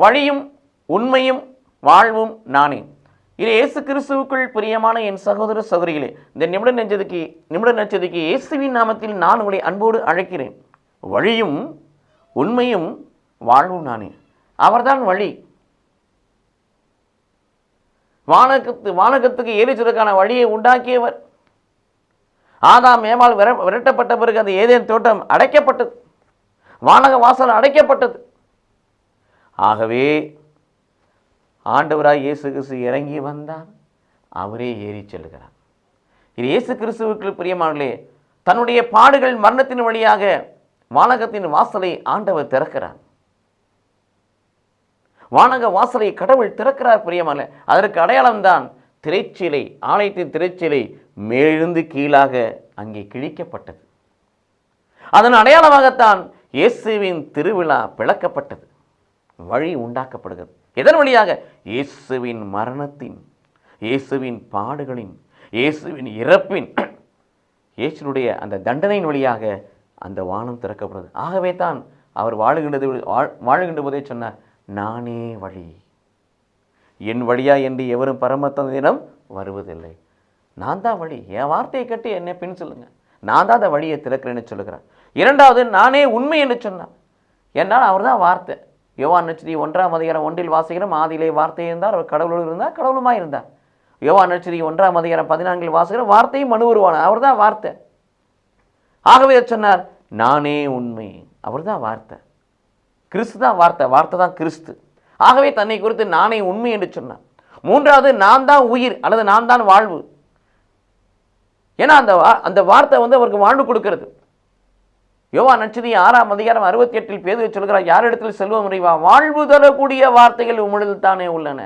வழியும் உண்மையும் வாழ்வும் நானே. இது இயேசு கிறிஸ்துவுக்குள் பிரியமான என் சகோதர சகோதரிகளே இந்த நிமிட நெஞ்சதுக்கு நிமிட நெஞ்சதுக்கு இயேசுவின் நாமத்தில் நான் உங்களை அன்போடு அழைக்கிறேன். வழியும் உண்மையும் வாழ்வும் நானே. அவர்தான் வழி. வானகத்து வானகத்துக்கு ஏறிச்சதற்கான வழியை உண்டாக்கியவர். ஆதாம் ஏமால் விர விரட்டப்பட்ட பிறகு அந்த ஏதேன் தோட்டம் அடைக்கப்பட்டது. வானக வாசல் அடைக்கப்பட்டது. ஆகவே ஆண்டவராக இயேசு கிறிஸ்து இறங்கி வந்தார் அவரே ஏறி செல்கிறார். இது இயேசு கிறிஸ்துவுக்கு பிரியமானே தன்னுடைய பாடுகள் மரணத்தின் வழியாக வானகத்தின் வாசலை ஆண்டவர் திறக்கிறார். வானக வாசலை கடவுள் திறக்கிறார் பிரியமான அதற்கு அடையாளம்தான் திரைச்சிலை ஆலயத்தின் திரைச்சிலை மேலிருந்து கீழாக அங்கே கிழிக்கப்பட்டது. அதன் அடையாளமாகத்தான் இயேசுவின் திருவிழா பிளக்கப்பட்டது வழி உண்டாக்கப்படுகிறது. எதன் வழியாக? இயேசுவின் மரணத்தின் இயேசுவின் பாடுகளின் இயேசுவின் இறப்பின். இயேசுனுடைய அந்த தண்டனையின் வழியாக அந்த வானம் திறக்கப்படுது ஆகவே தான் அவர் வாழுகின்றது வாழ் வாழுகின்ற போதே சொன்னார் நானே வழி. என் வழியா என்று எவரும் பரமத்தந்திடம் வருவதில்லை. நான் தான் வழி. என் வார்த்தையை கட்டி என்னை பின் சொல்லுங்க. நான் தான் அந்த வழியை திறக்கிறேன்னு சொல்லுகிறேன் இரண்டாவது நானே உண்மை என்று சொன்னார். என்னால் அவர் தான் வார்த்தை. யோவான் நட்சதி ஒன்றாம் அதிகாரம் ஒன்றில் வாசிக்கிறோம். ஆதியிலே வார்த்தை இருந்தார் அவர் கடவுளோடு இருந்தார் கடவுளுமா இருந்தார். யோவான் நட்சதி ஒன்றாம் அதிகாரம் பதினான்கில் வாசிக்கிறோம் வார்த்தையும் மனு உருவான அவர் தான் வார்த்தை. ஆகவே சொன்னார் நானே உண்மை. அவர் தான் வார்த்தை. கிறிஸ்து தான் வார்த்தை. வார்த்தை தான் கிறிஸ்து. ஆகவே தன்னை குறித்து நானே உண்மை என்று சொன்னார். மூன்றாவது நான் தான் உயிர் அல்லது நான் தான் வாழ்வு. ஏன்னா அந்த வா- அந்த வார்த்தை வந்து அவருக்கு வாழ்வு கொடுக்கறது. யோவா நச்சினி ஆறாம் அதிகாரம் அறுபத்தி எட்டில் பேது சொல்கிறார் யாரிடத்தில் செல்வம் நிறைவா? வாழ்வு தரக்கூடிய வார்த்தைகள் உம்மிடத்தில் தானே உள்ளன.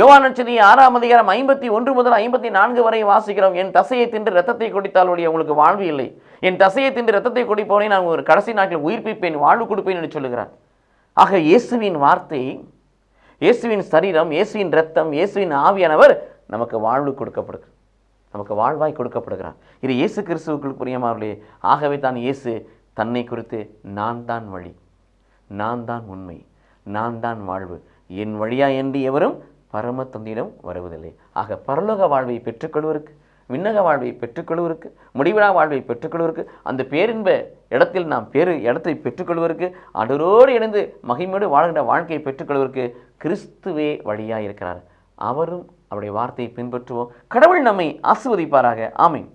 யோவா நச்சினி ஆறாம் அதிகாரம் ஐம்பத்தி ஒன்று முதல் ஐம்பத்தி நான்கு வரை வாசிக்கிறோம் என் தசையை தின்று ரத்தத்தை குடித்தால் ஒழிய உங்களுக்கு வாழ்வு இல்லை. என் தசையை தின்று ரத்தத்தை குடிப்பவனை நான் ஒரு கடைசி நாட்டில் உயிர்ப்பிப்பேன் வாழ்வு கொடுப்பேன் என்று சொல்லுகிறார். ஆக இயேசுவின் வார்த்தை இயேசுவின் சரீரம் இயேசுவின் ரத்தம் இயேசுவின் ஆவியானவர் நமக்கு வாழ்வு கொடுக்கப்படுகிறது. நமக்கு வாழ்வாய் கொடுக்கப்படுகிறார் இது இயேசு கிறிஸ்துவுக்குள் புரியமாவர்களே ஆகவே தான் இயேசு தன்னை குறித்து நான் தான் வழி நான் தான் உண்மை நான் தான் வாழ்வு. என் வழியா என்று எவரும் பரம தந்தியிடம் வருவதில்லை. ஆக பரலோக வாழ்வை பெற்றுக்கொள்வதற்கு விண்ணக வாழ்வை பெற்றுக்கொள்வதற்கு முடிவிலா வாழ்வை பெற்றுக்கொள்வதற்கு அந்த பேரின்ப இடத்தில் நாம் பேரு இடத்தை பெற்றுக்கொள்வதற்கு அடரோடு இணைந்து மகிமையோடு வாழ்கின்ற வாழ்க்கையை பெற்றுக்கொள்வதற்கு கிறிஸ்துவே வழியாக இருக்கிறார். அவரும் அவருடைய வார்த்தையை பின்பற்றுவோம். கடவுள் நம்மை ஆசிர்வதிப்பாராக. ஆமென்.